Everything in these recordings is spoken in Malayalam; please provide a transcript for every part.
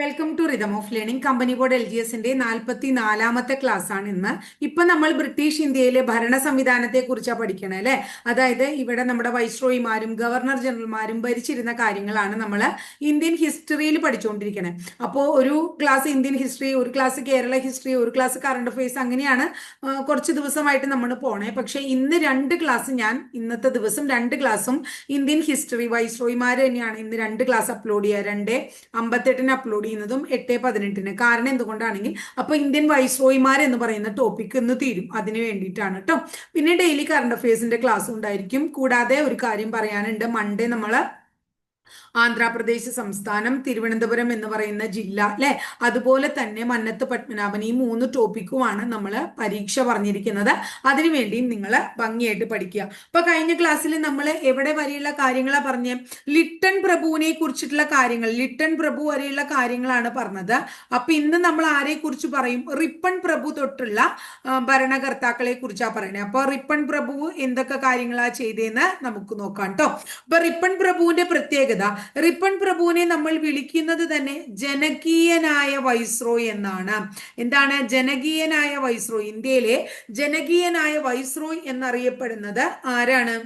Welcome to rhythm of learning company board L G എസിന്റെ നാൽപ്പത്തി നാലാമത്തെ ക്ലാസ് ആണ് ഇന്ന്. ഇപ്പൊ നമ്മൾ ബ്രിട്ടീഷ് ഇന്ത്യയിലെ ഭരണ സംവിധാനത്തെ കുറിച്ചാണ് പഠിക്കണേ അല്ലെ? അതായത് ഇവിടെ നമ്മുടെ വൈസ്രോയിമാരും ഗവർണർ ജനറൽമാരും ഭരിച്ചിരുന്ന കാര്യങ്ങളാണ് നമ്മൾ ഇന്ത്യൻ ഹിസ്റ്ററിയിൽ പഠിച്ചുകൊണ്ടിരിക്കണേ അപ്പോൾ ഒരു ക്ലാസ് ഇന്ത്യൻ ഹിസ്റ്ററി ഒരു ക്ലാസ് കേരള ഹിസ്റ്ററി ഒരു ക്ലാസ് കറണ്ട് അഫയേഴ്സ് അങ്ങനെയാണ് കുറച്ച് ദിവസമായിട്ട് നമ്മൾ പോണേ. പക്ഷെ ഇന്ന് രണ്ട് ക്ലാസ് ഞാൻ ഇന്നത്തെ ദിവസം രണ്ട് ക്ലാസ്സും ഇന്ത്യൻ ഹിസ്റ്ററി വൈസ്രോയിമാർ തന്നെയാണ് ഇന്ന് രണ്ട് ക്ലാസ് അപ്ലോഡ് ചെയ്യുക രണ്ട് അമ്പത്തെട്ടിന് അപ്ലോഡ് ചെയ്യുന്നതും എട്ട് പതിനെട്ടിന്. കാരണം എന്തുകൊണ്ടാണെങ്കിൽ അപ്പൊ ഇന്ത്യൻ വൈസ്രോയിമാർ എന്ന് പറയുന്ന ടോപ്പിക് ഇന്ന് തീരും. അതിന് വേണ്ടിയിട്ടാണ് കേട്ടോ പിന്നെ ഡെയിലി കറണ്ട് അഫയേഴ്സിന്റെ ക്ലാസ് ഉണ്ടായിരിക്കും. കൂടാതെ ഒരു കാര്യം പറയാനുണ്ട്. മൺഡേ നമ്മൾ ആന്ധ്രാപ്രദേശ് സംസ്ഥാനം തിരുവനന്തപുരം എന്ന് പറയുന്ന ജില്ല അല്ലെ? അതുപോലെ തന്നെ മന്നത്ത് പത്മനാഭൻ ഈ മൂന്ന് ടോപ്പിക്കുമാണ് നമ്മൾ പരീക്ഷ പറഞ്ഞിരിക്കുന്നത്. അതിനുവേണ്ടിയും നിങ്ങൾ ഭംഗിയായിട്ട് പഠിക്കുക. അപ്പൊ കഴിഞ്ഞ ക്ലാസ്സിൽ നമ്മൾ എവിടെ വരെയുള്ള കാര്യങ്ങളാണ് പറഞ്ഞ? ലിട്ടൺ പ്രഭുവിനെ കുറിച്ചിട്ടുള്ള കാര്യങ്ങൾ ലിട്ടൺ പ്രഭു വരെയുള്ള കാര്യങ്ങളാണ് പറഞ്ഞത്. അപ്പൊ ഇന്ന് നമ്മൾ ആരെ കുറിച്ച് പറയും? റിപ്പൺ പ്രഭു തൊട്ടുള്ള ഭരണകർത്താക്കളെ കുറിച്ചാണ് പറയുന്നത് അപ്പൊ റിപ്പൺ പ്രഭു എന്തൊക്കെ കാര്യങ്ങളാ ചെയ്തതെന്ന് നമുക്ക് നോക്കാം കേട്ടോ അപ്പൊ റിപ്പൺ പ്രഭുവിന്റെ പ്രത്യേകത റിപ്പൺ പ്രഭുവിനെ നമ്മൾ വിളിക്കുന്നത് തന്നെ ജനകീയനായ വൈസ്രോയ് എന്നാണ്. എന്താണ് ജനകീയനായ വൈസ്രോയ് ഇന്ത്യയിലെ ജനകീയനായ വൈസ്രോയ് എന്നറിയപ്പെടുന്നത് ആരാണ്?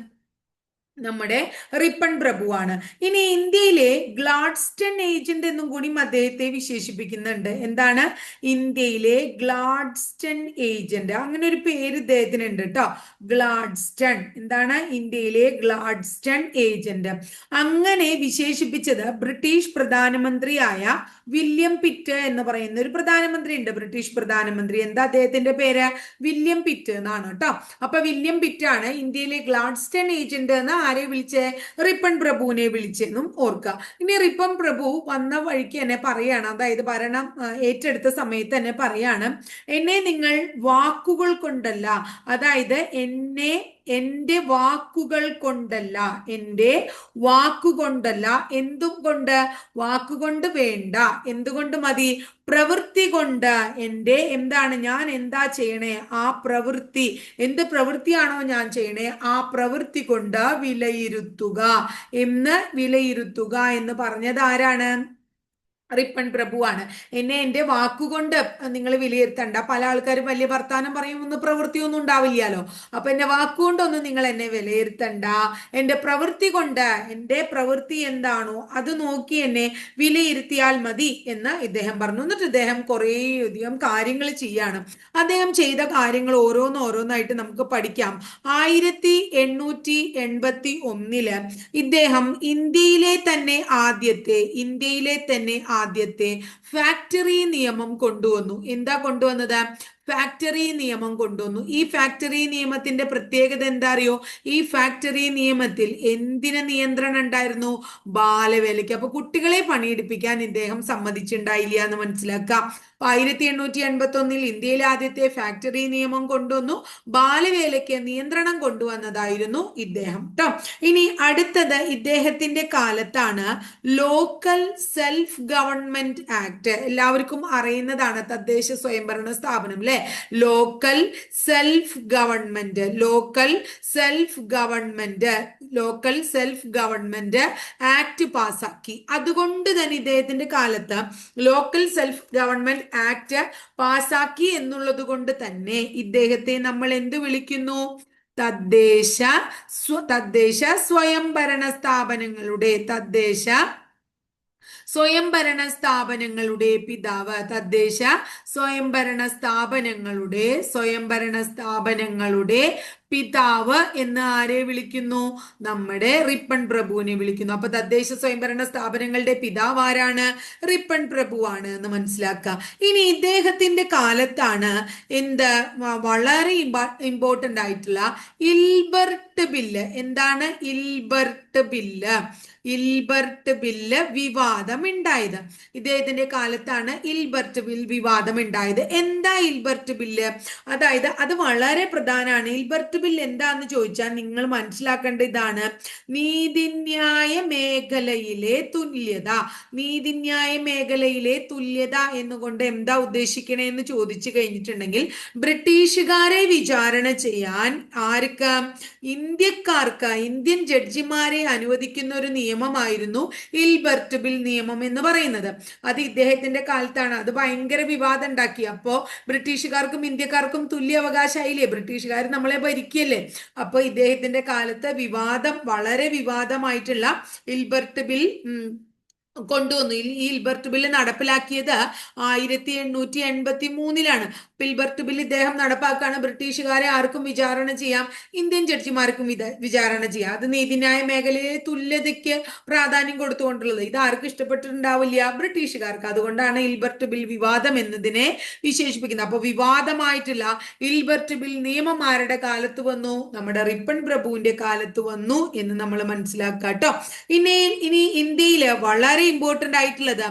നമ്മുടെ റിപ്പൺ പ്രഭുവാണ്. ഇനി ഇന്ത്യയിലെ ഗ്ലാഡ്സ്റ്റൺ ഏജന്റ് എന്നും കൂടി അദ്ദേഹത്തെ വിശേഷിപ്പിക്കുന്നുണ്ട്. എന്താണ്? ഇന്ത്യയിലെ ഗ്ലാഡ്സ്റ്റൺ ഏജന്റ്. അങ്ങനെ ഒരു പേര് ഇദ്ദേഹത്തിന് ഉണ്ട് കേട്ടോ. ഗ്ലാഡ്സ്റ്റൺ. എന്താണ്? ഇന്ത്യയിലെ ഗ്ലാഡ്സ്റ്റൺ ഏജന്റ്. അങ്ങനെ വിശേഷിപ്പിച്ചത് ബ്രിട്ടീഷ് പ്രധാനമന്ത്രിയായ വില്യം പിറ്റ് എന്ന് പറയുന്ന ഒരു പ്രധാനമന്ത്രി ഉണ്ട് ബ്രിട്ടീഷ് പ്രധാനമന്ത്രി. എന്താ അദ്ദേഹത്തിന്റെ പേര്? വില്യം പിറ്റ് എന്നാണ് കേട്ടോ. അപ്പൊ വില്യം പിറ്റ് ആണ് ഇന്ത്യയിലെ ഗ്ലാഡ്സ്റ്റൺ ഏജന്റ് എന്ന് ആരെ വിളിച്ചേ? റിപ്പൺ പ്രഭുവിനെ വിളിച്ചെന്നും ഓർക്കുക ഇനി റിപ്പൺ പ്രഭു വന്ന വഴിക്ക് തന്നെ പറയാണ്. അതായത് ഭരണം ഏറ്റെടുത്ത സമയത്ത് തന്നെ പറയാണ് എന്നെ നിങ്ങൾ വാക്കുകൾ കൊണ്ടല്ല അതായത് എന്നെ എന്റെ വാക്കുകൾ കൊണ്ടല്ല എന്റെ വാക്കുകൊണ്ടല്ല. എന്തും കൊണ്ട് വാക്കുകൊണ്ട് വേണ്ട. എന്തുകൊണ്ട് മതി? പ്രവൃത്തി കൊണ്ട്. എന്റെ എന്താണ് ഞാൻ എന്താ ചെയ്യണേ? ആ പ്രവൃത്തി. എന്ത് പ്രവൃത്തിയാണോ ഞാൻ ചെയ്യണേ? ആ പ്രവൃത്തി കൊണ്ട് വിലയിരുത്തുക. എന്ന് വിലയിരുത്തുക എന്ന് പറഞ്ഞത് ആരാണ്? റിപ്പൺ പ്രഭുവാണ്. എന്നെ എന്റെ വാക്കുകൊണ്ട് നിങ്ങൾ വിലയിരുത്തണ്ട. പല ആൾക്കാരും വലിയ വർത്താനം പറയും ഒന്നും പ്രവൃത്തിയൊന്നും ഉണ്ടാവില്ലല്ലോ. അപ്പൊ എന്റെ വാക്കുകൊണ്ടൊന്നും നിങ്ങൾ എന്നെ വിലയിരുത്തണ്ട. എന്റെ പ്രവൃത്തി കൊണ്ട് എന്റെ പ്രവൃത്തി എന്താണോ അത് നോക്കി എന്നെ വിലയിരുത്തിയാൽ മതി എന്ന് ഇദ്ദേഹം പറഞ്ഞു. എന്നിട്ട് ഇദ്ദേഹം കുറേയധികം കാര്യങ്ങൾ ചെയ്യാണ്. അദ്ദേഹം ചെയ്ത കാര്യങ്ങൾ ഓരോന്ന് ഓരോന്നായിട്ട് നമുക്ക് പഠിക്കാം. ആയിരത്തി എണ്ണൂറ്റി എൺപത്തി ഒന്നിൽ ഇദ്ദേഹം ഇന്ത്യയിലെ തന്നെ ആദ്യത്തെ ഇന്ത്യയിലെ തന്നെ ഫാക്ടറി നിയമം കൊണ്ടുവന്നു. എന്താ കൊണ്ടുവന്നത്? ഫാക്ടറി നിയമം കൊണ്ടുവന്നു. ഈ ഫാക്ടറി നിയമത്തിന്റെ പ്രത്യേകത എന്താ അറിയോ ഈ ഫാക്ടറി നിയമത്തിൽ എന്തിന് നിയന്ത്രണം ഉണ്ടായിരുന്നു? ബാലവേലയ്ക്ക്. അപ്പൊ കുട്ടികളെ പണിയെടുപ്പിക്കാൻ ഇദ്ദേഹം സമ്മതിച്ചിട്ടുണ്ടായില്ല എന്ന് മനസ്സിലാക്കാം. അപ്പൊ ആയിരത്തി എണ്ണൂറ്റി എൺപത്തി ഒന്നിൽ ഇന്ത്യയിലെ ആദ്യത്തെ ഫാക്ടറി നിയമം കൊണ്ടുവന്നു. ബാലവേലയ്ക്ക് നിയന്ത്രണം കൊണ്ടുവന്നതായിരുന്നു ഇദ്ദേഹം ട്ടോ. ഇനി അടുത്തത് ഇദ്ദേഹത്തിന്റെ കാലത്താണ് ലോക്കൽ സെൽഫ് ഗവൺമെന്റ് ആക്ട് എല്ലാവർക്കും അറിയുന്നതാണ് തദ്ദേശ സ്വയംഭരണ സ്ഥാപനം അല്ലെ local self government local self government local self government act പാസാക്കി അതുകൊണ്ട് തന്നെ ഇദ്ദേഹത്തിന്റെ കാലത്ത് ലോക്കൽ സെൽഫ് ഗവൺമെന്റ് ആക്ട് പാസാക്കി എന്നുള്ളത് കൊണ്ട് തന്നെ ഇദ്ദേഹത്തെ നമ്മൾ എന്ത് വിളിക്കുന്നു? തദ്ദേശ സ്വ തദ്ദേശ സ്വയംഭരണ സ്ഥാപനങ്ങളുടെ തദ്ദേശ സ്വയംഭരണ സ്ഥാപനങ്ങളുടെ പിതാവ് തദ്ദേശ സ്വയംഭരണ സ്ഥാപനങ്ങളുടെ സ്വയംഭരണ സ്ഥാപനങ്ങളുടെ പിതാവ് എന്ന് ആരെ വിളിക്കുന്നു? നമ്മുടെ റിപ്പൺ പ്രഭുവിനെ വിളിക്കുന്നു. അപ്പൊ തദ്ദേശ സ്വയംഭരണ സ്ഥാപനങ്ങളുടെ പിതാവ് ആരാണ്? റിപ്പൺ പ്രഭുവാണ് എന്ന് മനസ്സിലാക്കുക. ഇനി ഇദ്ദേഹത്തിന്റെ കാലത്താണ് എന്ത് വളരെ ഇമ്പോർട്ടന്റ് ആയിട്ടുള്ള ഇൽബർട്ട് ബില്ല്. എന്താണ് ഇൽബർട്ട് ബില്ല്? ഇൽബർട്ട് ബില്ല് വിവാദം ഉണ്ടായത് ഇദ്ദേഹത്തിന്റെ കാലത്താണ് ഇൽബർട്ട് ബിൽ വിവാദം ഉണ്ടായത് എന്താ ഇൽബർട്ട് ബില്ല്? അതായത് അത് വളരെ പ്രധാനമാണ്. ഇൽബർട്ട് ഇൽബർട്ട് ബിൽ എന്താന്ന് ചോദിച്ചാൽ നിങ്ങൾ മനസ്സിലാക്കേണ്ട ഇതാണ്. നീതിന്യായ മേഖലയിലെ തുല്യത. നീതിന്യായ മേഖലയിലെ തുല്യത എന്നുകൊണ്ട് എന്താ ഉദ്ദേശിക്കണേ എന്ന് ചോദിച്ചു കഴിഞ്ഞിട്ടുണ്ടെങ്കിൽ ബ്രിട്ടീഷുകാരെ വിചാരണ ചെയ്യാൻ ആർക്ക്? ഇന്ത്യക്കാർക്ക്. ഇന്ത്യൻ ജഡ്ജിമാരെ അനുവദിക്കുന്ന ഒരു നിയമമായിരുന്നു ഇൽബർട്ട് ബിൽ നിയമം എന്ന് പറയുന്നത്. അത് ഇദ്ദേഹത്തിന്റെ കാലത്താണ്. അത് ഭയങ്കര വിവാദം ഉണ്ടാക്കി. അപ്പോ ബ്രിട്ടീഷുകാർക്കും ഇന്ത്യക്കാർക്കും തുല്യ അവകാശമായില്ലേ ബ്രിട്ടീഷുകാർ നമ്മളെ ഭരിക്കല്ലേ അപ്പൊ ഇദ്ദേഹത്തിന്റെ കാലത്ത് വിവാദം വളരെ വിവാദമായിട്ടുള്ള ഇൽബർട്ട് ബിൽ കൊണ്ടുവന്നു. ഈ ഇൽബർട്ട് ബില്ല് നടപ്പിലാക്കിയത് ആയിരത്തി എണ്ണൂറ്റി എൺപത്തി മൂന്നിലാണ് പിൽബർട്ട് ബില്ല് ഇദ്ദേഹം നടപ്പാക്കാണ്. ബ്രിട്ടീഷുകാരെ ആർക്കും വിചാരണ ചെയ്യാം. ഇന്ത്യൻ ജഡ്ജിമാർക്കും വിചാരണ ചെയ്യാം. അത് നീതിന്യായ മേഖലയിലെ തുല്യതയ്ക്ക് പ്രാധാന്യം കൊടുത്തുകൊണ്ടുള്ളത്. ഇത് ആർക്കും ഇഷ്ടപ്പെട്ടിട്ടുണ്ടാവില്ല. ബ്രിട്ടീഷുകാർക്ക്. അതുകൊണ്ടാണ് ഇൽബർട്ട് ബിൽ വിവാദം എന്നതിനെ വിശേഷിപ്പിക്കുന്നത്. അപ്പോൾ വിവാദമായിട്ടുള്ള ഇൽബർട്ട് ബിൽ നിയമം ആരുടെ കാലത്ത് വന്നു? നമ്മുടെ റിപ്പൺ പ്രഭുവിന്റെ കാലത്ത് വന്നു എന്ന് നമ്മൾ മനസ്സിലാക്കാട്ടോ കേട്ടോ. ഇനി ഇനി ഇന്ത്യയിലെ വളരെ ഇമ്പോർട്ടന്റ് ആയിട്ടുള്ളത്.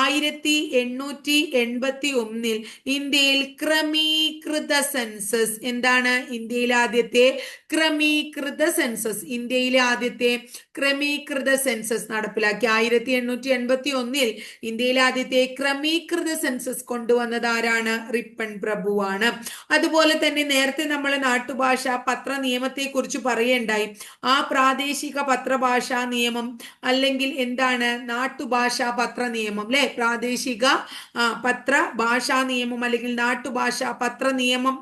ആയിരത്തി എണ്ണൂറ്റി എൺപത്തി ഒന്നിൽ ഇന്ത്യയിൽ ക്രമീകൃത സെൻസസ് എന്താണ് ഇന്ത്യയിലെ ആദ്യത്തെ ക്രമീകൃത സെൻസസ് ഇന്ത്യയിലെ ആദ്യത്തെ ക്രമീകൃത സെൻസസ് നടപ്പിലാക്കി. ആയിരത്തി എണ്ണൂറ്റി എൺപത്തി ഒന്നിൽ ഇന്ത്യയിലെ ആദ്യത്തെ ക്രമീകൃത സെൻസസ് കൊണ്ടുവന്നത് ആരാണ്? റിപ്പൺ പ്രഭുവാണ്. അതുപോലെ തന്നെ നേരത്തെ നമ്മൾ നാട്ടുഭാഷ പത്ര നിയമത്തെ കുറിച്ച് പറയേണ്ടായി. ആ പ്രാദേശിക പത്രഭാഷാ നിയമം അല്ലെങ്കിൽ എന്താണ് നാട്ടുഭാഷാ പത്ര നിയമം അല്ലെ പ്രാദേശിക പത്ര ഭാഷാ നിയമം അല്ലെങ്കിൽ നാട്ടുഭാഷാ പത്ര നിയമം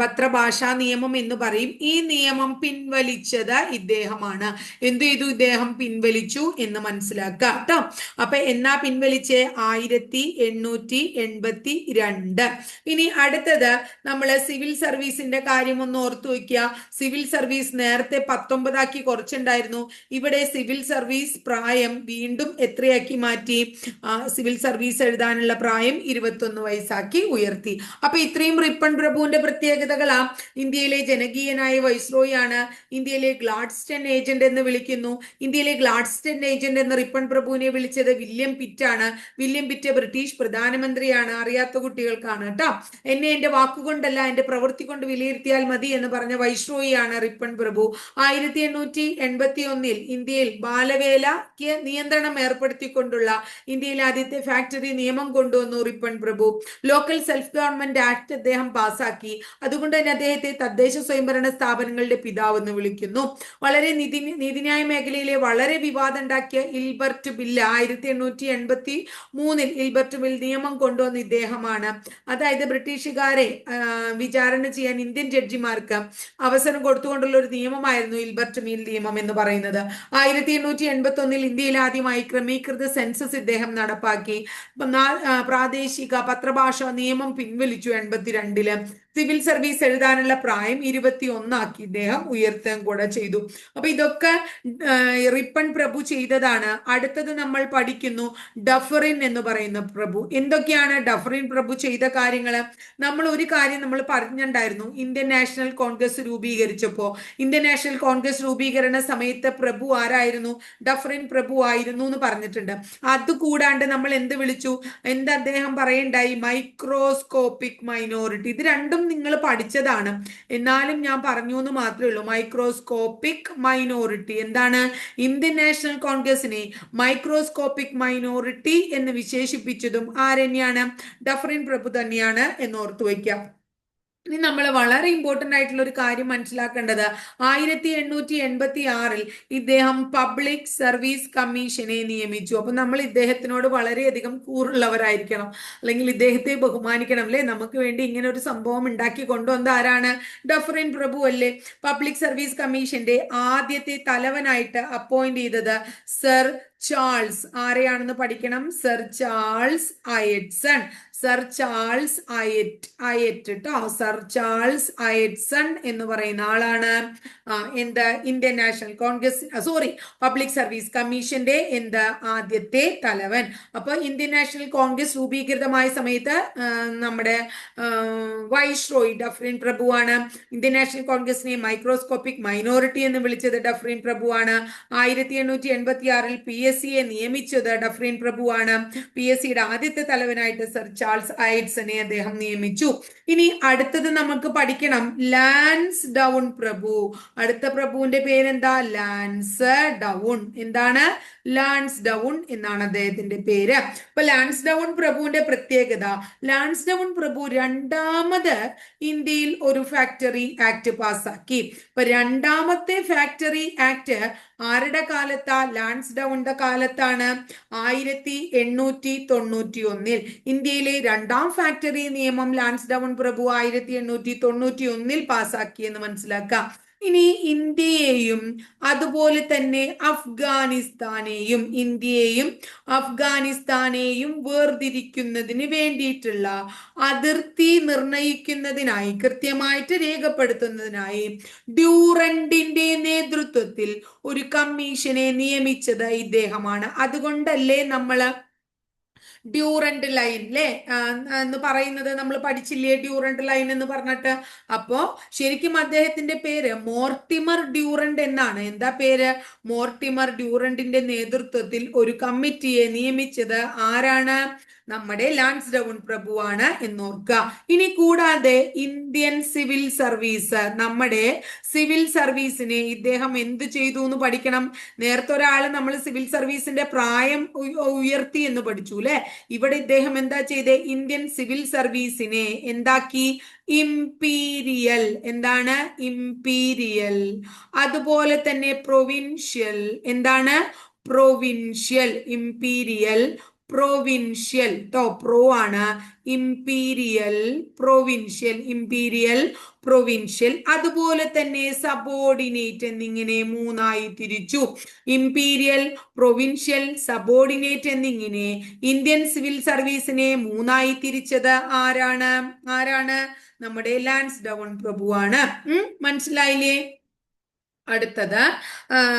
പത്രഭാഷാ നിയമം എന്ന് പറയും. ഈ നിയമം പിൻവലിച്ചത് ഇദ്ദേഹമാണ്. എന്ത് ചെയ്തു? ഇദ്ദേഹം പിൻവലിച്ചു എന്ന് മനസ്സിലാക്കുക. കേട്ടോ? അപ്പൊ എന്നാ പിൻവലിച്ചേ? ആയിരത്തി എണ്ണൂറ്റി എൺപത്തി രണ്ട് ഇനി അടുത്തത് നമ്മൾ സിവിൽ സർവീസിന്റെ കാര്യം ഒന്ന് ഓർത്തു വയ്ക്കുക. സിവിൽ സർവീസ് നേരത്തെ പത്തൊമ്പതാക്കി കുറച്ചുണ്ടായിരുന്നു ഇവിടെ സിവിൽ സർവീസ് പ്രായം വീണ്ടും എത്രയാക്കി മാറ്റി? സിവിൽ സർവീസ് എഴുതാനുള്ള പ്രായം ഇരുപത്തൊന്ന് വയസ്സാക്കി ഉയർത്തി. അപ്പൊ ഇത്രയും റിപ്പൺ പ്രഭുവിന്റെ പ്രത്യേകതകളാ ഇന്ത്യയിലെ ജനകീയനായ വൈസ്രോയി ആണ്. ഇന്ത്യയിലെ ഗ്ലാഡ്സ്റ്റൺ ഏജന്റ് എന്ന് വിളിക്കുന്നു. ഇന്ത്യയിലെ ഗ്ലാഡ്സ്റ്റൺ ഏജന്റ് എന്ന് റിപ്പൺ പ്രഭുവിനെ വിളിച്ചത് വില്യം ആണ് വില്യം പിറ്റ് ബ്രിട്ടീഷ് പ്രധാനമന്ത്രിയാണ്. അറിയാത്ത കുട്ടികൾക്കാണ് കേട്ടോ. എന്നെ എന്റെ വാക്കുകൊണ്ടല്ല എന്റെ പ്രവൃത്തി കൊണ്ട് വിലയിരുത്തിയാൽ മതി എന്ന് പറഞ്ഞ വൈസ്രോയി ആണ് റിപ്പൺ പ്രഭു. ആയിരത്തി എണ്ണൂറ്റി എൺപത്തി ഒന്നിൽ ഇന്ത്യയിൽ ബാലവേലയ്ക്ക് നിയന്ത്രണം ഏർപ്പെടുത്തിക്കൊണ്ടുള്ള ഇന്ത്യയിലെ ആദ്യത്തെ ഫാക്ടറി നിയമം കൊണ്ടുവന്നു റിപ്പൺ പ്രഭു. ലോക്കൽ സെൽഫ് ഗവൺമെന്റ് ആക്ട് അദ്ദേഹം പാസാക്കി. അതുകൊണ്ട് തന്നെ അദ്ദേഹത്തെ തദ്ദേശ സ്വയംഭരണ സ്ഥാപനങ്ങളുടെ പിതാവ് എന്ന് വിളിക്കുന്നു. വളരെ നീതി നീതിന്യായ മേഖലയിലെ വളരെ വിവാദം ഉണ്ടാക്കിയ ഇൽബർട്ട് ബില്ല് ആയിരത്തി എണ്ണൂറ്റി എൺപത്തി മൂന്നിൽ ഇൽബർട്ട് ബിൽ നിയമം കൊണ്ടുവന്ന ഇദ്ദേഹമാണ്. അതായത് ബ്രിട്ടീഷുകാരെ വിചാരണ ചെയ്യാൻ ഇന്ത്യൻ ജഡ്ജിമാർക്ക് അവസരം കൊടുത്തുകൊണ്ടുള്ള ഒരു നിയമമായിരുന്നു ഇൽബർട്ട് മിൽ നിയമം എന്ന് പറയുന്നത്. ആയിരത്തി എണ്ണൂറ്റി എൺപത്തി ഒന്നിൽ ഇന്ത്യയിൽ ആദ്യമായി ക്രമീകൃത സെൻസസ് ഇദ്ദേഹം നടപ്പാക്കി. പ്രാദേശിക പത്രഭാഷ നിയമം പിൻവലിച്ചു എൺപത്തിരണ്ടിൽ. championship സിവിൽ സർവീസ് എഴുതാനുള്ള പ്രായം ഇരുപത്തി ഒന്നാക്കി ഇദ്ദേഹം ഉയർത്തുകയും കൂടെ ചെയ്തു. അപ്പൊ ഇതൊക്കെ റിപ്പൺ പ്രഭു ചെയ്തതാണ്. അടുത്തത് നമ്മൾ പഠിക്കുന്നു ഡഫറിൻ എന്ന് പറയുന്ന പ്രഭു. എന്തൊക്കെയാണ് ഡഫറിൻ പ്രഭു ചെയ്ത കാര്യങ്ങൾ നമ്മൾ ഒരു കാര്യം നമ്മൾ പറഞ്ഞിട്ടുണ്ടായിരുന്നു. ഇന്ത്യൻ നാഷണൽ കോൺഗ്രസ് രൂപീകരിച്ചപ്പോ ഇന്ത്യൻ നാഷണൽ കോൺഗ്രസ് രൂപീകരണ സമയത്ത് പ്രഭു ആരായിരുന്നു? ഡഫറിൻ പ്രഭു ആയിരുന്നു എന്ന് പറഞ്ഞിട്ടുണ്ട്. അത് കൂടാണ്ട് നമ്മൾ എന്ത് വിളിച്ചു? എന്ത് അദ്ദേഹം പറയണ്ടായി? Microscopic minority. ഇത് രണ്ടും നിങ്ങൾ പഠിച്ചതാണ്. എന്നാലും ഞാൻ പറഞ്ഞു എന്ന് മാത്രമേ ഉള്ളൂ. മൈക്രോസ്കോപ്പിക് മൈനോറിറ്റി എന്താണ്? ഇന്ത്യൻ നാഷണൽ കോൺഗ്രസിനെ മൈക്രോസ്കോപ്പിക് മൈനോറിറ്റി എന്ന് വിശേഷിപ്പിച്ചതും ആരെന്നെയാണ്? ഡഫറിൻ പ്രഭു തന്നെയാണ് എന്ന് ഓർത്തു വയ്ക്കാം. ഇനി നമ്മൾ വളരെ ഇമ്പോർട്ടന്റ് ആയിട്ടുള്ള ഒരു കാര്യം മനസ്സിലാക്കേണ്ടത് ആയിരത്തി എണ്ണൂറ്റി എൺപത്തി ആറിൽ ഇദ്ദേഹം പബ്ലിക് സർവീസ് കമ്മീഷനെ നിയമിച്ചു. അപ്പൊ നമ്മൾ ഇദ്ദേഹത്തിനോട് വളരെയധികം കൂറുള്ളവരായിരിക്കണം. അല്ലെങ്കിൽ ഇദ്ദേഹത്തെ ബഹുമാനിക്കണം അല്ലേ? നമുക്ക് വേണ്ടി ഇങ്ങനെ ഒരു സംഭവം ഉണ്ടാക്കി കൊണ്ടുവന്ന ആരാണ്? ഡഫറിൻ പ്രഭു അല്ലേ? പബ്ലിക് സർവീസ് കമ്മീഷന്റെ ആദ്യത്തെ തലവനായിട്ട് അപ്പോയിന്റ് ചെയ്തത് സർ ചാൾസ് ആരെയാണെന്ന് പഠിക്കണം? Sir Charles Aitchison sir Charles അയറ്റ് അയറ്റ് കേട്ടോ സർ ചാൾസ് അയറ്റ്സൺ എന്ന് പറയുന്ന ആളാണ്. എന്ത്? Indian National Congress sorry public service കമ്മീഷന്റെ എന്ത്? ആദ്യത്തെ തലവൻ. അപ്പൊ ഇന്ത്യൻ നാഷണൽ കോൺഗ്രസ് രൂപീകൃതമായ സമയത്ത് നമ്മുടെ വൈസ്രോയ് ഡഫ്രിൻ പ്രഭുവാണ്. ഇന്ത്യൻ നാഷണൽ കോൺഗ്രസിനെ മൈക്രോസ്കോപ്പിക് മൈനോറിറ്റി എന്ന് വിളിച്ചത് ഡഫ്രിൻ പ്രഭുവാണ്. ആയിരത്തി എണ്ണൂറ്റി എൺപത്തി ആറിൽ പി എസ് സിയെ നിയമിച്ചത് ഡഫ്രീൻ പ്രഭുവാണ്. പി എസ് സിയുടെ ആദ്യത്തെ തലവനായിട്ട് സർ ചാൾസ് ഐഡ്സനെ അദ്ദേഹം നിയമിച്ചു. ഇനി അടുത്തത് നമുക്ക് പഠിക്കണം. ലാൻസ് ഡൗൺ പ്രഭു അടുത്ത പ്രഭുവിന്റെ പേരെന്താ? ലാൻസ് ഡൗൺ എന്താണ്? ലാൻസ് ഡൗൺ എന്നാണ് അദ്ദേഹത്തിന്റെ പേര്. അപ്പൊ ലാൻസ് ഡൗൺ പ്രഭുവിന്റെ പ്രത്യേകത. ലാൻസ് ഡൗൺ പ്രഭു രണ്ടാമത് ഇന്ത്യയിൽ ഒരു ഫാക്ടറി ആക്ട് പാസ്സാക്കി ഇപ്പൊ രണ്ടാമത്തെ ഫാക്ടറി ആക്ട് ആരുടെ കാലത്താ? ലാൻസ് ഡൗണിന്റെ കാലത്താണ്. ആയിരത്തി എണ്ണൂറ്റി തൊണ്ണൂറ്റി ഒന്നിൽ ഇന്ത്യയിലെ രണ്ടാം ഫാക്ടറി നിയമം ലാൻസ് ഡൗൺ പ്രഭു ആയിരത്തി എണ്ണൂറ്റി തൊണ്ണൂറ്റി ഒന്നിൽ പാസ്സാക്കിയെന്ന് മനസ്സിലാക്കാം. ഇനി ഇന്ത്യയെയും അതുപോലെ തന്നെ അഫ്ഗാനിസ്ഥാനെയും ഇന്ത്യയെയും അഫ്ഗാനിസ്ഥാനെയും വേർതിരിക്കുന്നതിന് വേണ്ടിയിട്ടുള്ള അതിർത്തി നിർണയിക്കുന്നതിനായി കൃത്യമായിട്ട് രേഖപ്പെടുത്തുന്നതിനായി ഡ്യൂറണ്ടിന്റെ നേതൃത്വത്തിൽ ഒരു കമ്മീഷനെ നിയമിച്ചത് ഇദ്ദേഹമാണ്. അതുകൊണ്ടല്ലേ നമ്മൾ ഡ്യൂറന്റ് ലൈൻ അല്ലേ എന്ന് പറയുന്നത് നമ്മൾ പഠിച്ചില്ലേ ഡ്യൂറന്റ് ലൈൻ എന്ന് പറഞ്ഞിട്ട്? അപ്പോ ശരിക്കും അദ്ദേഹത്തിന്റെ പേര് മോർട്ടിമർ ഡ്യൂറന്റ് എന്നാണ്. എന്താ പേര്? മോർട്ടിമർ ഡ്യൂറന്റിന്റെ നേതൃത്വത്തിൽ ഒരു കമ്മിറ്റിയെ നിയമിച്ചത് ആരാണ്? നമ്മുടെ ലാൻസ് ഡൗൺ പ്രഭുവാണ് എന്നോർക്കുക. ഇനി കൂടാതെ ഇന്ത്യൻ സിവിൽ സർവീസ് നമ്മുടെ സിവിൽ സർവീസിനെ ഇദ്ദേഹം എന്ത് ചെയ്തു എന്ന് പഠിക്കണം? നേരത്തെ ഒരാൾ നമ്മൾ സിവിൽ സർവീസിന്റെ പ്രായം ഉയർത്തി എന്ന് പഠിച്ചു അല്ലെ ഇവിടെ ഇദ്ദേഹം എന്താ ചെയ്തേ? ഇന്ത്യൻ സിവിൽ സർവീസിനെ എന്താക്കി? ഇംപീരിയൽ. എന്താണ്? ഇംപീരിയൽ. അതുപോലെ തന്നെ പ്രൊവിൻഷ്യൽ. എന്താണ്? പ്രൊവിൻഷ്യൽ. ഇംപീരിയൽ. പ്രൊവിൻഷ്യൽ ട്ടോ പ്രോ ആണ്. ഇംപീരിയൽ പ്രൊവിൻഷ്യൽ ഇംപീരിയൽ പ്രൊവിൻഷ്യൽ അതുപോലെ തന്നെ സബോർഡിനേറ്റ് എന്നിങ്ങനെ മൂന്നായി തിരിച്ചു. ഇംപീരിയൽ പ്രൊവിൻഷ്യൽ സബോർഡിനേറ്റ് എന്നിങ്ങനെ ഇന്ത്യൻ സിവിൽ സർവീസിനെ മൂന്നായി തിരിച്ചത് ആരാണ്? ആരാണ്? നമ്മുടെ ലാൻസ് ഡൗൺ പ്രഭുവാണ് മനസ്സിലായില്ലേ? അടുത്തത്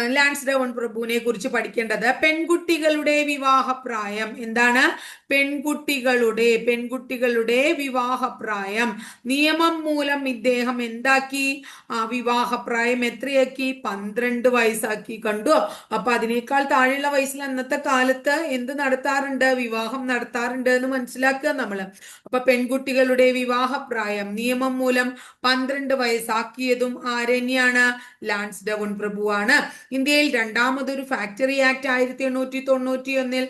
ലാൻസ് ഡൗൺ പ്രഭുവിനെ കുറിച്ച് പഠിക്കേണ്ടത് പെൺകുട്ടികളുടെ വിവാഹപ്രായം. എന്താണ്? പെൺകുട്ടികളുടെ പെൺകുട്ടികളുടെ വിവാഹപ്രായം. നിയമം മൂലം ഇദ്ദേഹം എന്താക്കി? ആ വിവാഹപ്രായം എത്രയാക്കി? പന്ത്രണ്ട് വയസ്സാക്കി കണ്ടു. അപ്പൊ അതിനേക്കാൾ താഴെയുള്ള വയസ്സിൽ അന്നത്തെ കാലത്ത് എന്ത് നടത്താറുണ്ട്? വിവാഹം നടത്താറുണ്ട് എന്ന് മനസ്സിലാക്കുക നമ്മൾ അപ്പൊ പെൺകുട്ടികളുടെ വിവാഹപ്രായം നിയമം മൂലം പന്ത്രണ്ട് വയസ്സാക്കിയതും ആരന്യാണ് ലാൻസ് ഡവൺ പ്രഭുവാണ് ഇന്ത്യയിൽ രണ്ടാമതൊരു ഫാക്ടറി ആക്ട് ആയിരത്തി എണ്ണൂറ്റി തൊണ്ണൂറ്റി ഒന്നിൽ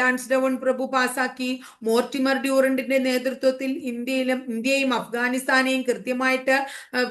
ലാൻസ് ഡവൺ പ്രഭു പാസാക്കി. മോർട്ടിമർ ഡ്യൂറന്റിന്റെ നേതൃത്വത്തിൽ ഇന്ത്യയിലും ഇന്ത്യയും അഫ്ഗാനിസ്ഥാനെയും കൃത്യമായിട്ട്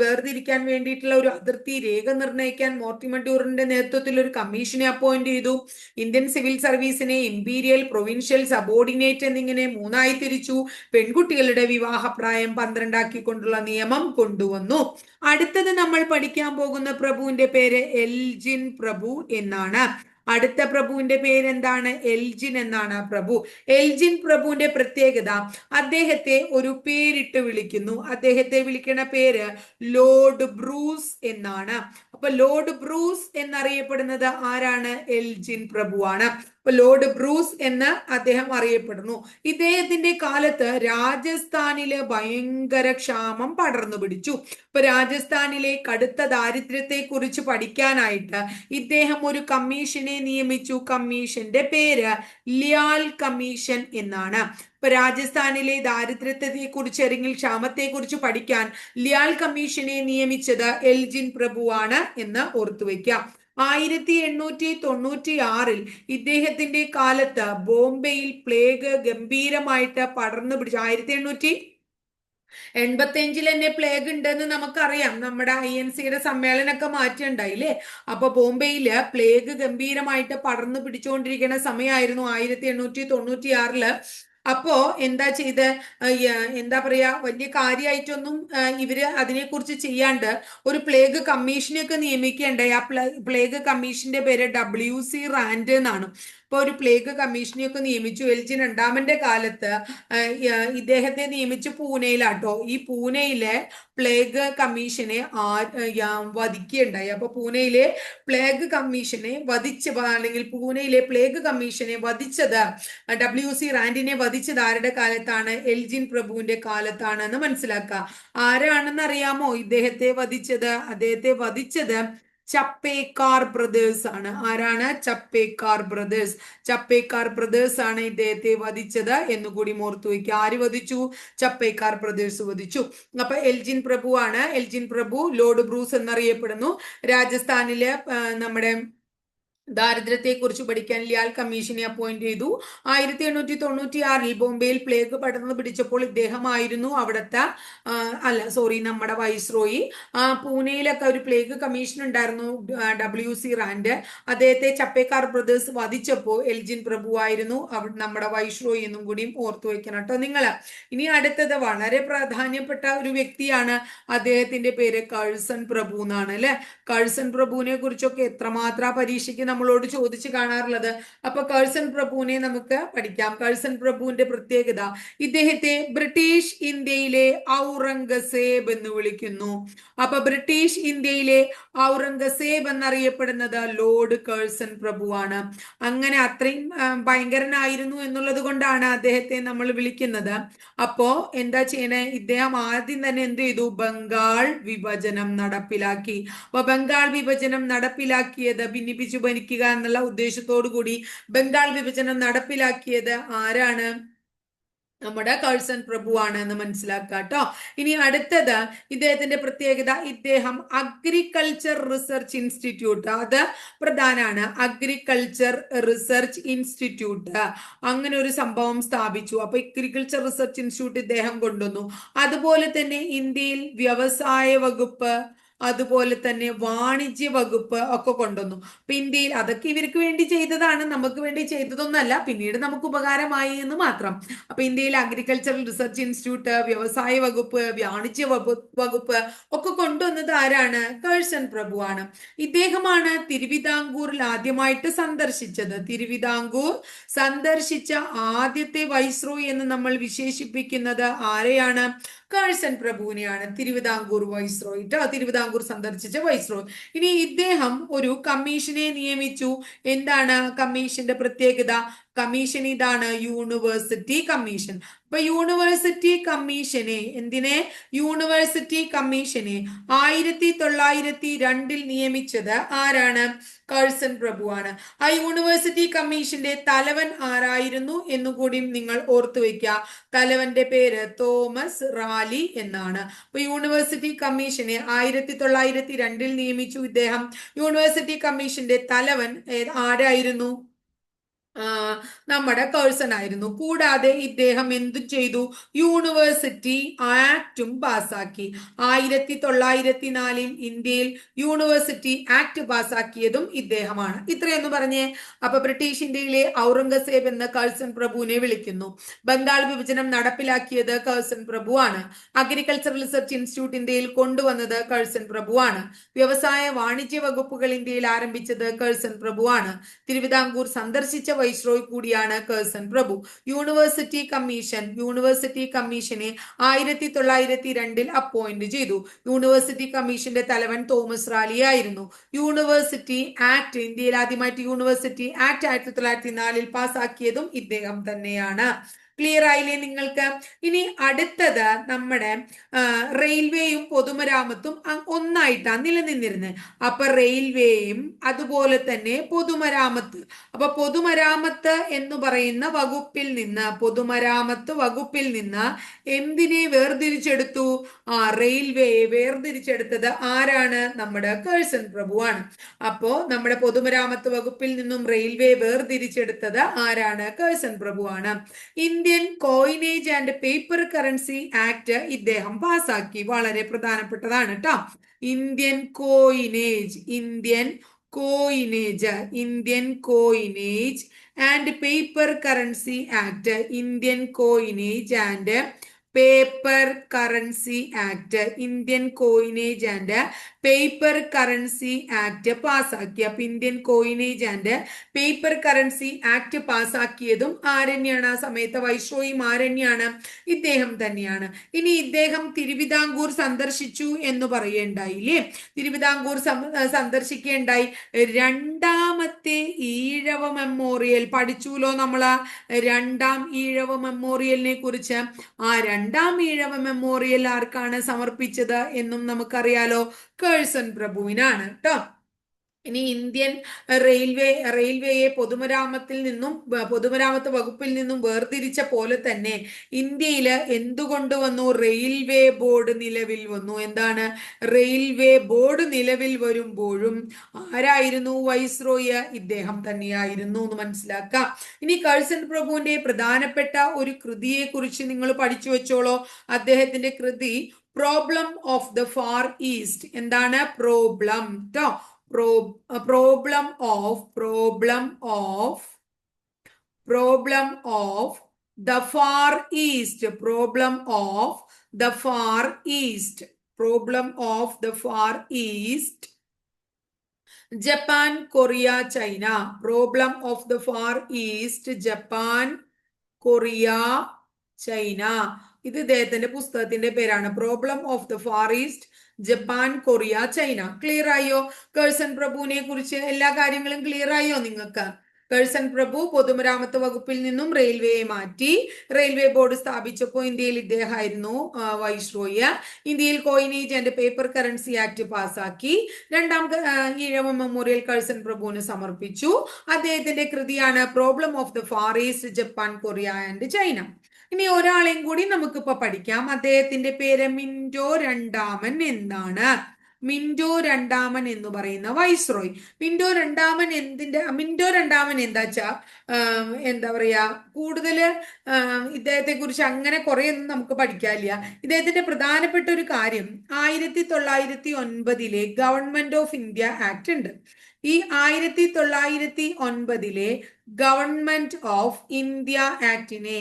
വേർതിരിക്കാൻ വേണ്ടിയിട്ടുള്ള ഒരു അതിർത്തി രേഖ നിർണയിക്കാൻ മോർട്ടിമർ ഡ്യൂറന്റിന്റെ നേതൃത്വത്തിൽ ഒരു കമ്മീഷനെ അപ്പോയിന്റ് ചെയ്തു. ഇന്ത്യൻ സിവിൽ സർവീസിനെ ഇമ്പീരിയൽ പ്രൊവിൻഷ്യൽ സബോർഡിനേറ്റ് എന്നിങ്ങനെ മൂന്നായി തിരിച്ചു. പെൺകുട്ടികളുടെ വിവാഹപ്രായം പന്ത്രണ്ടാക്കിക്കൊണ്ടുള്ള നിയമം കൊണ്ടുവന്നു. അടുത്തത് നമ്മൾ പഠിക്കാൻ പോകുന്ന പ്രഭുവിന്റെ പേര് എൽജിൻ പ്രഭു എന്നാണ്. അടുത്ത പ്രഭുവിന്റെ പേരെന്താണ്? എൽജിൻ എന്നാണ് പ്രഭു. എൽജിൻ പ്രഭുവിന്റെ പ്രത്യേകത അദ്ദേഹത്തെ ഒരു പേരിട്ട് വിളിക്കുന്നു. അദ്ദേഹത്തെ വിളിക്കുന്ന പേര് ലോർഡ് ബ്രൂസ് എന്നാണ്. അപ്പൊ ലോർഡ് ബ്രൂസ് എന്നറിയപ്പെടുന്നത് ആരാണ്? എൽജിൻ പ്രഭുവാണ്. ലോർഡ് ബ്രൂസ് എന്ന് അദ്ദേഹം അറിയപ്പെടുന്നു. ഇദ്ദേഹത്തിന്റെ കാലത്ത് രാജസ്ഥാനിലെ ഭയങ്കര ക്ഷാമം പടർന്നു പിടിച്ചു. ഇപ്പൊ രാജസ്ഥാനിലെ കടുത്ത ദാരിദ്ര്യത്തെ കുറിച്ച് പഠിക്കാനായിട്ട് ഇദ്ദേഹം ഒരു കമ്മീഷനെ നിയമിച്ചു. കമ്മീഷന്റെ പേര് ലിയാൽ കമ്മീഷൻ എന്നാണ്. ഇപ്പൊ രാജസ്ഥാനിലെ ദാരിദ്ര്യത്തെ കുറിച്ച് അല്ലെങ്കിൽ ക്ഷാമത്തെ കുറിച്ച് പഠിക്കാൻ ലിയാൽ കമ്മീഷനെ നിയമിച്ചത് എൽജിൻ പ്രഭുവാണ് എന്ന് ഓർത്തുവെക്കാം ആയിരത്തി എണ്ണൂറ്റി തൊണ്ണൂറ്റി ആറിൽ ഇദ്ദേഹത്തിന്റെ കാലത്ത് ബോംബെയിൽ പ്ലേഗ് ഗംഭീരമായിട്ട് പടർന്നു പിടിച്ചു. ആയിരത്തി എണ്ണൂറ്റി എൺപത്തി അഞ്ചിൽ തന്നെ പ്ലേഗ് ഉണ്ടെന്ന് നമുക്കറിയാം. നമ്മുടെ ഐ എൻ സിയുടെ സമ്മേളനമൊക്കെ മാറ്റിണ്ടായില്ലേ അപ്പൊ ബോംബെയിൽ പ്ലേഗ് ഗംഭീരമായിട്ട് പടർന്നു പിടിച്ചുകൊണ്ടിരിക്കുന്ന സമയമായിരുന്നു ആയിരത്തി എണ്ണൂറ്റി തൊണ്ണൂറ്റി ആറിൽ അപ്പോ എന്താ ചെയ്ത്? എന്താ പറയാ വലിയ കാര്യമായിട്ടൊന്നും ഇവർ അതിനെക്കുറിച്ച് ചെയ്യാണ്ട് ഒരു പ്ലേഗ് കമ്മീഷനെയൊക്കെ നിയമിക്കേണ്ടേ? ആ പ്ലേഗ് കമ്മീഷന്റെ പേര് ഡബ്ല്യു സി റാൻഡ് എന്നാണ്. ഇപ്പൊ ഒരു പ്ലേഗ് കമ്മീഷനെയൊക്കെ നിയമിച്ചു. എൽജി രണ്ടാമന്റെ കാലത്ത് ഇദ്ദേഹത്തെ നിയമിച്ചു പൂനെയിലാട്ടോ. ഈ പൂനെയിലെ പ്ലേഗ് കമ്മീഷനെ ആ വധിക്കുകയുണ്ടായി. അപ്പൊ പൂനെയിലെ പ്ലേഗ് കമ്മീഷനെ വധിച്ച അല്ലെങ്കിൽ പൂനെയിലെ പ്ലേഗ് കമ്മീഷനെ വധിച്ചത് ഡബ്ല്യു സി റാൻഡിനെ വധിച്ചത് ആരുടെ കാലത്താണ്? എൽജിൻ പ്രഭുവിന്റെ കാലത്താണെന്ന് മനസ്സിലാക്കുക ആരാണെന്ന് അറിയാമോ ഇദ്ദേഹത്തെ വധിച്ചത്? അദ്ദേഹത്തെ വധിച്ചത് ചപ്പേക്കാർ ബ്രദേഴ്സ് ആണ്. ആരാണ്? ചപ്പേക്കാർ ബ്രദേഴ്സ്. ചപ്പേക്കാർ ബ്രദേഴ്സ് ആണ് ഇദ്ദേഹത്തെ വധിച്ചത് എന്നുകൂടി ഓർത്തു വയ്ക്കുക. ആര് വധിച്ചു? ചപ്പേക്കാർ ബ്രദേഴ്സ് വധിച്ചു. അപ്പൊ എൽജിൻ പ്രഭു ആണ്. എൽജിൻ പ്രഭു ലോർഡ് ബ്രൂസ് എന്നറിയപ്പെടുന്നു. രാജസ്ഥാനിലെ നമ്മുടെ ദാരിദ്ര്യത്തെക്കുറിച്ച് പഠിക്കാൻ ലിയാൽ കമ്മീഷനെ അപ്പോയിന്റ് ചെയ്തു. ആയിരത്തി എണ്ണൂറ്റി തൊണ്ണൂറ്റി ആറിൽ ബോംബെയിൽ പ്ലേഗ് പടർന്നു പിടിച്ചപ്പോൾ ഇദ്ദേഹമായിരുന്നു അവിടുത്തെ അല്ല സോറി നമ്മുടെ വൈസ്രോയി പൂനെയിലൊക്കെ ഒരു പ്ലേഗ് കമ്മീഷൻ ഉണ്ടായിരുന്നു ഡബ്ല്യു സി റാൻഡ് അദ്ദേഹത്തെ ചപ്പേക്കാർ ബ്രദേഴ്സ് വധിച്ചപ്പോൾ എൽജിൻ പ്രഭു ആയിരുന്നു നമ്മുടെ വൈസ്രോയി എന്നും കൂടിയും ഓർത്തു വെക്കണം കേട്ടോ നിങ്ങൾ ഇനി അടുത്തത് വളരെ പ്രാധാന്യപ്പെട്ട ഒരു വ്യക്തിയാണ് അദ്ദേഹത്തിന്റെ പേര് കഴ്സൺ പ്രഭു എന്നാണ് അല്ലെ? കഴ്സൺ പ്രഭുവിനെ കുറിച്ചൊക്കെ എത്രമാത്രം പരീക്ഷയ്ക്ക് നമ്മളോട് ചോദിച്ചു കാണാറുള്ളത്. അപ്പൊ കഴ്സൺ പ്രഭുവിനെ നമുക്ക് പഠിക്കാം. കഴ്സൺ പ്രഭുവിന്റെ പ്രത്യേകത ഇദ്ദേഹത്തെ ബ്രിട്ടീഷ് ഇന്ത്യയിലെ ഔറംഗസേബ് എന്ന് വിളിക്കുന്നു. അപ്പൊ ബ്രിട്ടീഷ് ഇന്ത്യയിലെ ഔറംഗസേബ് എന്നറിയപ്പെടുന്നത് ലോർഡ് കേഴ്സൺ പ്രഭുവാണ് അങ്ങനെ അത്രയും ഭയങ്കരനായിരുന്നു എന്നുള്ളത് കൊണ്ടാണ് അദ്ദേഹത്തെ നമ്മൾ വിളിക്കുന്നത്. അപ്പോ എന്താ ചെയ്യണേ? ഇദ്ദേഹം ആദ്യം തന്നെ എന്ത് ചെയ്തു? ബംഗാൾ വിഭജനം നടപ്പിലാക്കി. അപ്പൊ ബംഗാൾ വിഭജനം നടപ്പിലാക്കിയത് ഭിന്നിപ്പിച്ചു ഭരിക്കുക എന്നുള്ള ഉദ്ദേശത്തോടു കൂടി ബംഗാൾ വിഭജനം നടപ്പിലാക്കിയത് ആരാണ്? നമ്മുടെ കഴ്സൺ പ്രഭുവാണ് എന്ന് മനസ്സിലാക്കുക കേട്ടോ. ഇനി അടുത്തത് ഇദ്ദേഹത്തിന്റെ പ്രത്യേകത ഇദ്ദേഹം അഗ്രികൾച്ചർ റിസർച്ച് ഇൻസ്റ്റിറ്റ്യൂട്ട് അത് പ്രധാനമാണ് അഗ്രികൾച്ചർ റിസർച്ച് ഇൻസ്റ്റിറ്റ്യൂട്ട് അങ്ങനെ ഒരു സംഭവം സ്ഥാപിച്ചു. അപ്പൊ അഗ്രികൾച്ചർ റിസർച്ച് ഇൻസ്റ്റിറ്റ്യൂട്ട് ഇദ്ദേഹം കൊണ്ടുവന്നു. അതുപോലെ തന്നെ ഇന്ത്യയിൽ വ്യവസായ വകുപ്പ് അതുപോലെ തന്നെ വാണിജ്യ വകുപ്പ് ഒക്കെ കൊണ്ടുവന്നു. അപ്പൊ ഇന്ത്യയിൽ അതൊക്കെ ഇവർക്ക് വേണ്ടി ചെയ്തതാണ്. നമുക്ക് വേണ്ടി ചെയ്തതൊന്നല്ല പിന്നീട് നമുക്ക് ഉപകാരമായി എന്ന് മാത്രം. അപ്പൊ ഇന്ത്യയിൽ അഗ്രികൾച്ചറൽ റിസർച്ച് ഇൻസ്റ്റിറ്റ്യൂട്ട് വ്യവസായ വകുപ്പ് വാണിജ്യ വകുപ്പ് ഒക്കെ കൊണ്ടുവന്നത് ആരാണ്? കേഴ്സൺ പ്രഭുവാണ്. ഇദ്ദേഹമാണ് തിരുവിതാംകൂറിൽ ആദ്യമായിട്ട് സന്ദർശിച്ചത്. തിരുവിതാംകൂർ സന്ദർശിച്ച ആദ്യത്തെ വൈസ്രോയി എന്ന് നമ്മൾ വിശേഷിപ്പിക്കുന്നത് ആരെയാണ്? കഴ്സൺ പ്രഭുവിനെയാണ് തിരുവിതാംകൂർ വൈസ്രോയി. ട്ടോ തിരുവിതാംകൂർ സന്ദർശിച്ച വൈസ്രോയി. ഇനി ഇദ്ദേഹം ഒരു കമ്മീഷനെ നിയമിച്ചു. എന്താണ് കമ്മീഷന്റെ പ്രത്യേകത? കമ്മീഷൻ ഇതാണ് യൂണിവേഴ്സിറ്റി കമ്മീഷൻ അപ്പൊ യൂണിവേഴ്സിറ്റി കമ്മീഷനെ എന്തിനെ? യൂണിവേഴ്സിറ്റി കമ്മീഷനെ ആയിരത്തി തൊള്ളായിരത്തി രണ്ടിൽ നിയമിച്ചത് ആരാണ്? കഴ്സൺ പ്രഭുവാണ് ആ യൂണിവേഴ്സിറ്റി കമ്മീഷന്റെ തലവൻ ആരായിരുന്നു എന്നുകൂടി നിങ്ങൾ ഓർത്തു വെക്കുക തലവന്റെ പേര് തോമസ് റാലി എന്നാണ്. അപ്പൊ യൂണിവേഴ്സിറ്റി കമ്മീഷനെ ആയിരത്തി തൊള്ളായിരത്തി രണ്ടിൽ നിയമിച്ചു ഇദ്ദേഹം. യൂണിവേഴ്സിറ്റി കമ്മീഷന്റെ തലവൻ ആരായിരുന്നു? നമ്മുടെ കേഴ്സൺ ആയിരുന്നു. കൂടാതെ ഇദ്ദേഹം എന്തു ചെയ്തു? യൂണിവേഴ്സിറ്റി ആക്റ്റും പാസാക്കി ആയിരത്തി തൊള്ളായിരത്തി നാലിൽ ഇന്ത്യയിൽ യൂണിവേഴ്സിറ്റി ആക്ട് പാസാക്കിയതും ഇദ്ദേഹമാണ്. ഇത്രയെന്ന് പറഞ്ഞേ. അപ്പൊ ബ്രിട്ടീഷ് ഇന്ത്യയിലെ ഔറംഗസേബ് എന്ന കഴ്സൺ പ്രഭുവിനെ വിളിക്കുന്നു. ബംഗാൾ വിഭജനം നടപ്പിലാക്കിയത് കഴ്സൺ പ്രഭുവാണ് അഗ്രികൾച്ചർ റിസർച്ച് ഇൻസ്റ്റിറ്റ്യൂട്ട് ഇന്ത്യയിൽ കൊണ്ടുവന്നത് കഴ്സൺ പ്രഭുവാണ് വ്യവസായ വാണിജ്യ വകുപ്പുകൾ ഇന്ത്യയിൽ ആരംഭിച്ചത് കഴ്സൺ പ്രഭുവാണ് തിരുവിതാംകൂർ സന്ദർശിച്ച വൈസ്രോയ് കൂടിയാണ് കേഴ്സൺ പ്രഭു യൂണിവേഴ്സിറ്റി കമ്മീഷൻ യൂണിവേഴ്സിറ്റി കമ്മീഷനെ ആയിരത്തി തൊള്ളായിരത്തി രണ്ടിൽ അപ്പോയിന്റ് ചെയ്തു യൂണിവേഴ്സിറ്റി കമ്മീഷന്റെ തലവൻ തോമസ് റാലി ആയിരുന്നു. യൂണിവേഴ്സിറ്റി ആക്ട് ഇന്ത്യയിൽ ആദ്യമായിട്ട് യൂണിവേഴ്സിറ്റി ആക്ട് ആയിരത്തി തൊള്ളായിരത്തി നാലിൽ പാസ്സാക്കിയതും ഇദ്ദേഹം തന്നെയാണ്. ക്ലിയർ ആയില്ലേ നിങ്ങൾക്ക്? ഇനി അടുത്തത് നമ്മുടെ റെയിൽവേയും പൊതുമരാമത്തും ഒന്നായിട്ടാണ് നിലനിന്നിരുന്നത് അപ്പൊ റെയിൽവേയും അതുപോലെ തന്നെ പൊതുമരാമത്ത്. അപ്പൊ പൊതുമരാമത്ത് എന്ന് പറയുന്ന വകുപ്പിൽ നിന്ന് പൊതുമരാമത്ത് വകുപ്പിൽ നിന്ന് എന്തിനെ വേർതിരിച്ചെടുത്തു? ആ റെയിൽവേയെ വേർതിരിച്ചെടുത്തത് ആരാണ്? നമ്മുടെ കേഴ്സൺ പ്രഭുവാണ്. അപ്പോ നമ്മുടെ പൊതുമരാമത്ത് വകുപ്പിൽ നിന്നും റെയിൽവേ വേർതിരിച്ചെടുത്തത് ആരാണ്? Curzon പ്രഭുവാണ്. Indian coinage and paper currency act ഇദ്ദേഹം പാസാക്കി. വളരെ പ്രധാനപ്പെട്ടതാണ് കേട്ടോ Indian coinage Indian coinage Indian coinage and paper currency act Indian coinage and paper currency act Indian coinage and paper currency act പാസ്സാക്കി അപ്പൊ Indian coinage and paper currency act പാസ്സാക്കിയതും ആരണ്യാണ് ആ സമയത്ത് വൈശ്രോയും ആരണ്യാണ് ഇദ്ദേഹം തന്നെയാണ്. ഇനി ഇദ്ദേഹം തിരുവിതാംകൂർ സന്ദർശിച്ചു എന്ന് പറയേണ്ടായില്ലേ? തിരുവിതാംകൂർ സന്ദർശിക്കേണ്ടായി. രണ്ടാമത്തെ ഈഴവ മെമ്മോറിയൽ പഠിച്ചുല്ലോ നമ്മൾ? രണ്ടാം ഈഴവ മെമ്മോറിയലിനെ കുറിച്ച് ആ ഈഴവ മെമ്മോറിയൽ ആർക്കാണ് സമർപ്പിച്ചത് എന്നും നമുക്കറിയാലോ. കേഴ്സൺ പ്രഭുവിനാണ് കേട്ടോ ഇനി ഇന്ത്യൻ റെയിൽവേ റെയിൽവേയെ പൊതുമരാമത്തിൽ നിന്നും പൊതുമരാമത്ത് വകുപ്പിൽ നിന്നും വേർതിരിച്ച പോലെ തന്നെ ഇന്ത്യയിൽ എന്തുകൊണ്ട് വന്നു? റെയിൽവേ ബോർഡ് നിലവിൽ വന്നു. എന്താണ്? റെയിൽവേ ബോർഡ് നിലവിൽ വരുമ്പോഴും ആരായിരുന്നു വൈസ്രോയ്? ഇദ്ദേഹം തന്നെയായിരുന്നു എന്ന് മനസ്സിലാക്കാം. ഇനി കഴ്സൺ പ്രഭുവിന്റെ പ്രധാനപ്പെട്ട ഒരു കൃതിയെ കുറിച്ച് നിങ്ങൾ പഠിച്ചു വെച്ചോളോ? അദ്ദേഹത്തിന്റെ കൃതി problem of the far east എന്താണ്? പ്രോബ്ലം ട്ടോ problem of problem of problem of the far east problem of the far east problem of the far east Japan Korea China problem of the far east Japan Korea China ഇത് ഇദ്ദേഹത്തിന്റെ പുസ്തകത്തിന്റെ പേരാണ്. Problem of the far east Japan Korea China. Clear ആയോ? കേഴ്സൺ പ്രഭുവിനെ കുറിച്ച് എല്ലാ കാര്യങ്ങളും ക്ലിയർ ആയോ നിങ്ങൾക്ക്? കേഴ്സൺ പ്രഭു പൊതുമരാമത്ത് വകുപ്പിൽ നിന്നും റെയിൽവേയെ മാറ്റി. റെയിൽവേ ബോർഡ് സ്ഥാപിച്ചപ്പോൾ ഇന്ത്യയിൽ ഇദ്ദേഹമായിരുന്നു ആ, വൈസ്രോയ് ഇന്ത്യയിൽ coinage and paper currency act പാസാക്കി. രണ്ടാം ഈഴവ മെമ്മോറിയൽ കേഴ്സൺ പ്രഭുവിന് സമർപ്പിച്ചു. അദ്ദേഹത്തിന്റെ കൃതിയാണ് problem of the far east Japan Korea and China ഇനി ഒരാളെയും കൂടി നമുക്കിപ്പോ പഠിക്കാം. അദ്ദേഹത്തിന്റെ പേര് മിന്റോ രണ്ടാമൻ എന്നാണ്. മിന്റോ രണ്ടാമൻ എന്ന് പറയുന്ന വൈസ്രോയ്. മിന്റോ രണ്ടാമൻ എന്തിന്റെ മിന്റോ രണ്ടാമൻ എന്താ വെച്ചാ എന്താ പറയാ കൂടുതൽ ഇദ്ദേഹത്തെ കുറിച്ച് അങ്ങനെ കുറെ ഒന്നും നമുക്ക് പഠിക്കാനില്ല ഇദ്ദേഹത്തിന്റെ പ്രധാനപ്പെട്ട ഒരു കാര്യം ആയിരത്തി തൊള്ളായിരത്തി ഒൻപതിലെ ഗവൺമെന്റ് ഓഫ് ഇന്ത്യ ആക്ട് ഉണ്ട്. ഈ ആയിരത്തി തൊള്ളായിരത്തി ഒൻപതിലെ ഗവൺമെന്റ് ഓഫ് ഇന്ത്യ ആക്ടിനെ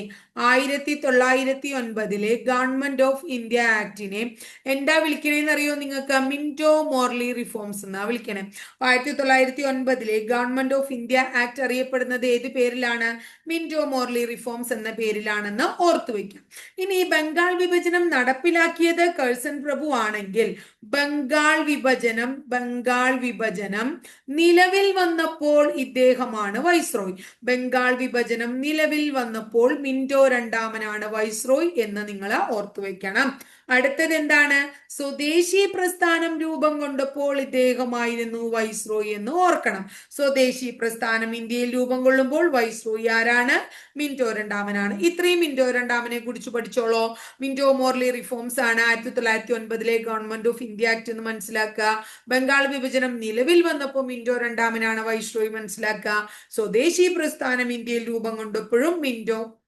ആയിരത്തി തൊള്ളായിരത്തി ഒൻപതിലെ ഗവൺമെന്റ് ഓഫ് ഇന്ത്യ ആക്ടിനെ എന്താ വിളിക്കണേന്ന് അറിയോ നിങ്ങൾക്ക്? മിന്റോ മോർലി റിഫോംസ് എന്നാ വിളിക്കണേ. ആയിരത്തി തൊള്ളായിരത്തി ഒൻപതിലെ ഗവൺമെന്റ് ഓഫ് ഇന്ത്യ ആക്ട് അറിയപ്പെടുന്നത് ഏത് പേരിലാണ്? മിന്റോ മോർലി റിഫോംസ് എന്ന പേരിലാണെന്ന് ഓർത്തു വയ്ക്കാം ഇനി ബംഗാൾ വിഭജനം നടപ്പിലാക്കിയത് കഴ്സൺ പ്രഭു ആണെങ്കിൽ ബംഗാൾ വിഭജനം ബംഗാൾ വിഭജനം നിലവിൽ വന്നപ്പോൾ ഇദ്ദേഹമാണ് വൈസ്രോയ്. ബംഗാൾ വിഭജനം നിലവിൽ വന്നപ്പോൾ മിന്റോ രണ്ടാമനാണ് വൈസ്രോയ് എന്ന് നിങ്ങൾ ഓർത്തു വെക്കണം. അടുത്തത് എന്താണ്? സ്വദേശി പ്രസ്ഥാനം രൂപം കൊണ്ടപ്പോൾ ഇദ്ദേഹമായിരുന്നു വൈസ്രോയി എന്ന് ഓർക്കണം. സ്വദേശി പ്രസ്ഥാനം ഇന്ത്യയിൽ രൂപം കൊള്ളുമ്പോൾ വൈസ്രോയി ആരാണ്? മിന്റോ രണ്ടാമനാണ്. ഇത്രയും മിന്റോ രണ്ടാമനെ കുറിച്ച് പഠിച്ചോളോ. മിന്റോ മോർലി റിഫോംസ് ആണ് ആയിരത്തി തൊള്ളായിരത്തി ഒൻപതിലെ ഗവൺമെന്റ് ഓഫ് ഇന്ത്യ ആക്ട് എന്ന് മനസ്സിലാക്കുക. ബംഗാൾ വിഭജനം നിലവിൽ വന്നപ്പോൾ മിന്റോ രണ്ടാമനാണ് വൈസ്രോയി മനസ്സിലാക്കുക. സ്വദേശി പ്രസ്ഥാനം ഇന്ത്യയിൽ രൂപം കൊണ്ടപ്പോഴും മിന്റോ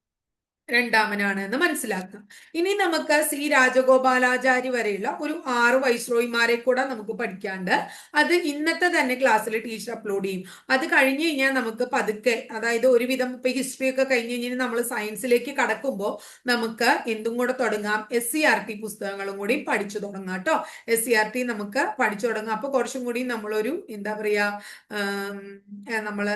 രണ്ടാമനാണ് എന്ന് മനസ്സിലാക്കുക. ഇനി നമുക്ക് സി രാജഗോപാലാചാരി വരെയുള്ള ഒരു ആറ് വൈസ്രോയിമാരെ കൂടെ നമുക്ക് പഠിക്കാണ്ട് അത് ഇന്നത്തെ തന്നെ ക്ലാസ്സിൽ ടീച്ചർ അപ്ലോഡ് ചെയ്യും. അത് കഴിഞ്ഞ് കഴിഞ്ഞാൽ നമുക്ക് പതുക്കെ അതായത് ഒരുവിധം ഇപ്പൊ ഹിസ്റ്ററി ഒക്കെ കഴിഞ്ഞ് കഴിഞ്ഞാൽ നമ്മൾ സയൻസിലേക്ക് കടക്കുമ്പോൾ നമുക്ക് എന്തും കൂടെ തുടങ്ങാം. എസ് സി ആർ ടി പുസ്തകങ്ങളും കൂടി പഠിച്ചു തുടങ്ങാം കേട്ടോ. എസ് സി ആർ ടി നമുക്ക് പഠിച്ചു തുടങ്ങാം. അപ്പൊ കുറച്ചും കൂടി നമ്മളൊരു എന്താ പറയാ നമ്മൾ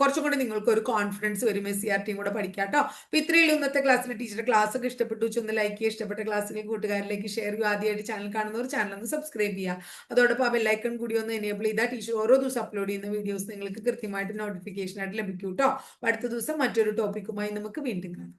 കുറച്ചും കൂടി നിങ്ങൾക്ക് ഒരു കോൺഫിഡൻസ് വരും എസ് സി ആർ ടിയും കൂടെ പഠിക്കാം കേട്ടോ. അപ്പൊ ഇത്രയുള്ള ഇന്നത്തെ ക്ലാസ്സിൽ ടീച്ചറുടെ ക്ലാസ് ഒക്കെ ഇഷ്ടപ്പെട്ടു ചെന്ന് ലൈക്ക് ചെയ്യുക ഇഷ്ടപ്പെട്ട ക്ലാസ്സിലേക്ക് കൂട്ടുകാരിലേക്ക് ഷെയർ ചെയ്യുക. ആദ്യമായിട്ട് ചാനൽ കാണുന്നവർ ചാനൽ ഒന്ന് സബ്സ്ക്രൈബ് ചെയ്യുക. അതോടൊപ്പം ആ ബെല്ലൈക്കൺ കൂടി ഒന്ന് എനേബിൾ ചെയ്താൽ ടീച്ചർ ഓരോ ദിവസം അപ്ലോഡ് ചെയ്യുന്ന വീഡിയോസ് നിങ്ങൾക്ക് കൃത്യമായിട്ട് നോട്ടിഫിക്കേഷൻ ആയിട്ട് ലഭിക്കും കേട്ടോ അടുത്ത ദിവസം മറ്റൊരു ടോപ്പിക്കുമായി നമുക്ക് വീണ്ടും കാണാം.